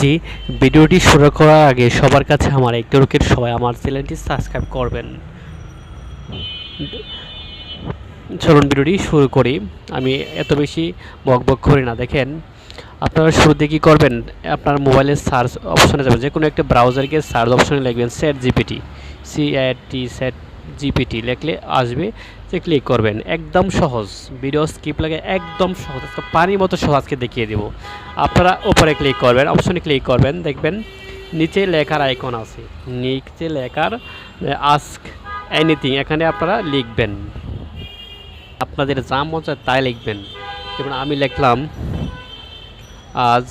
জি, ভিডিওটি শুরু করার আগে সবার কাছে আমার একটি রিকোয়েস্ট সবাই আমার চ্যানেলটি সাবস্ক্রাইব করবেন। চলুন ভিডিওটি শুরু করি। আমি এত বেশি বক বক করি না, দেখেন। আপনারা শুরুতে কী করবেন? আপনার মোবাইলের সার্চ অপশনে যাবেন যে কোনো একটা ব্রাউজারকে সার্চ অপশনে লিখবেন ChatGPT C T ChatGPT লিখলে আসবে যে ক্লিক করবেন। একদম সহজ। ভিডিও স্কিপ লাগে, একদম সহজ। আজকে পানির মতো সহজকে দেখিয়ে দেব। আপনারা উপরে ক্লিক করবেন অপশনে ক্লিক করবেন, দেখবেন নিচে লেখার আইকন আছে। নিচে লেখার আস্ক এনিথিং এখানে আপনারা লিখবেন। আপনাদের যা মন চায় তাই লিখবেন। যেমন আমি লিখলাম, আজ,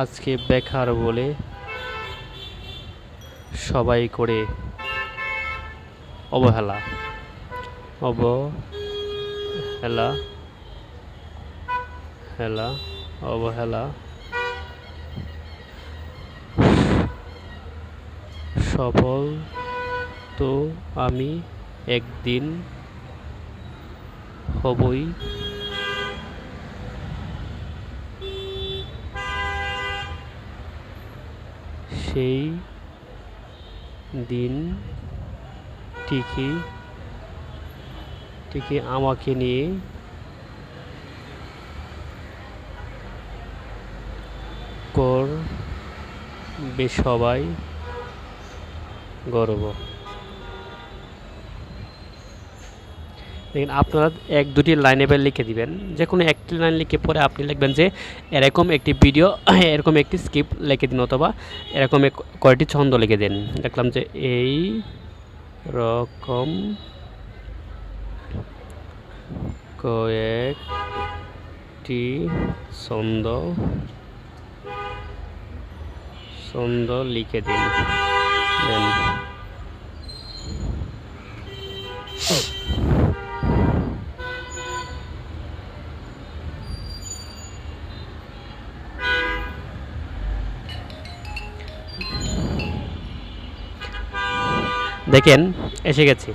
আজকে বেকার বলে সবাই করে অবহেলা। অবহেলা। হেলা অবহেলা। সফল তো আমি একদিন হবই। সেই দিন টিকি টিকি আমাকে নিয়ে করবে সবাই গর্ব। দেখেন আপনারা এক দুটি লাইন এবার লিখে দিবেন। যে কোনো একটি লাইন লিখে পরে আপনি লিখবেন যে, এরকম একটি ভিডিও, এরকম একটি স্ক্রিপ্ট লিখে দিন অথবা এরকম কয়টি ছন্দ লিখে দিন। দেখলাম যে এই রকম কয়েকটি ছন্দ ছন্দ লিখে দিন। দেন। দেখেন, এসে গেছি।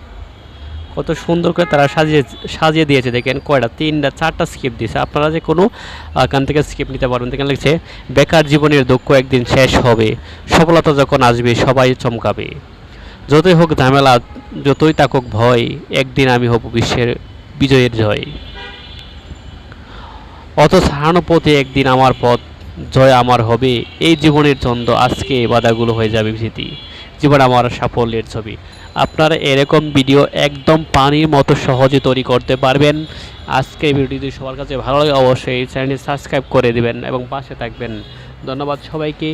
কত সুন্দর করে তারা সাজিয়ে সাজিয়ে দিয়েছে, দেখেন, কয়টা, তিনটা, চারটা স্কিপ দিয়েছে। আপনারা যে কোনো এখান থেকে স্কিপ নিতে পারবেন। দেখেন লিখছে বেকার জীবনের দুঃখ একদিন শেষ হবে। সফলতা যখন আসবে, সবাই চমকাবে। যতই হোক ঝামেলা, যতই থাকুক ভয়, একদিন আমি হব বিশ্বের বিজয়ের জয়। অত সহানুভূতি একদিন আমার পথ, জয় আমার হবে। এই জীবনের ছন্দ আজকে বাধাগুলো হয়ে যাবে স্মৃতি জীবন আমার সাফল্যের ছবি। আপনারা এরকম ভিডিও একদম পানির মতো সহজে তৈরি করতে পারবেন। আজকে ভিডিওটি সবার কাছে ভালো লাগে, অবশ্যই চ্যানেলটি সাবস্ক্রাইব করে দিবেন এবং পাশে থাকবেন। ধন্যবাদ সবাইকে।